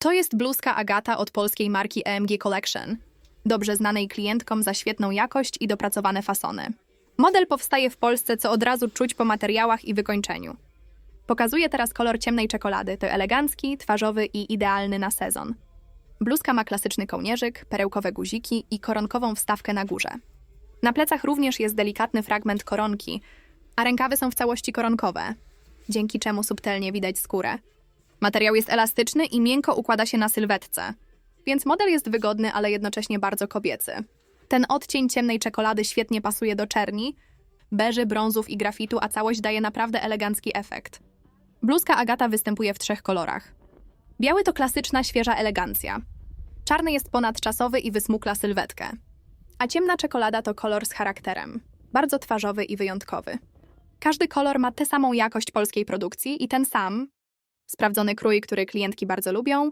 To jest bluzka Agata od polskiej marki EMG Collection, dobrze znanej klientkom za świetną jakość i dopracowane fasony. Model powstaje w Polsce, co od razu czuć po materiałach i wykończeniu. Pokazuje teraz kolor ciemnej czekolady, to elegancki, twarzowy i idealny na sezon. Bluzka ma klasyczny kołnierzyk, perełkowe guziki i koronkową wstawkę na górze. Na plecach również jest delikatny fragment koronki, a rękawy są w całości koronkowe, dzięki czemu subtelnie widać skórę. Materiał jest elastyczny i miękko układa się na sylwetce, więc model jest wygodny, ale jednocześnie bardzo kobiecy. Ten odcień ciemnej czekolady świetnie pasuje do czerni, beży, brązów i grafitu, a całość daje naprawdę elegancki efekt. Bluzka Agata występuje w trzech kolorach. Biały to klasyczna, świeża elegancja. Czarny jest ponadczasowy i wysmukla sylwetkę. A ciemna czekolada to kolor z charakterem. Bardzo twarzowy i wyjątkowy. Każdy kolor ma tę samą jakość polskiej produkcji i ten sam, sprawdzony krój, który klientki bardzo lubią,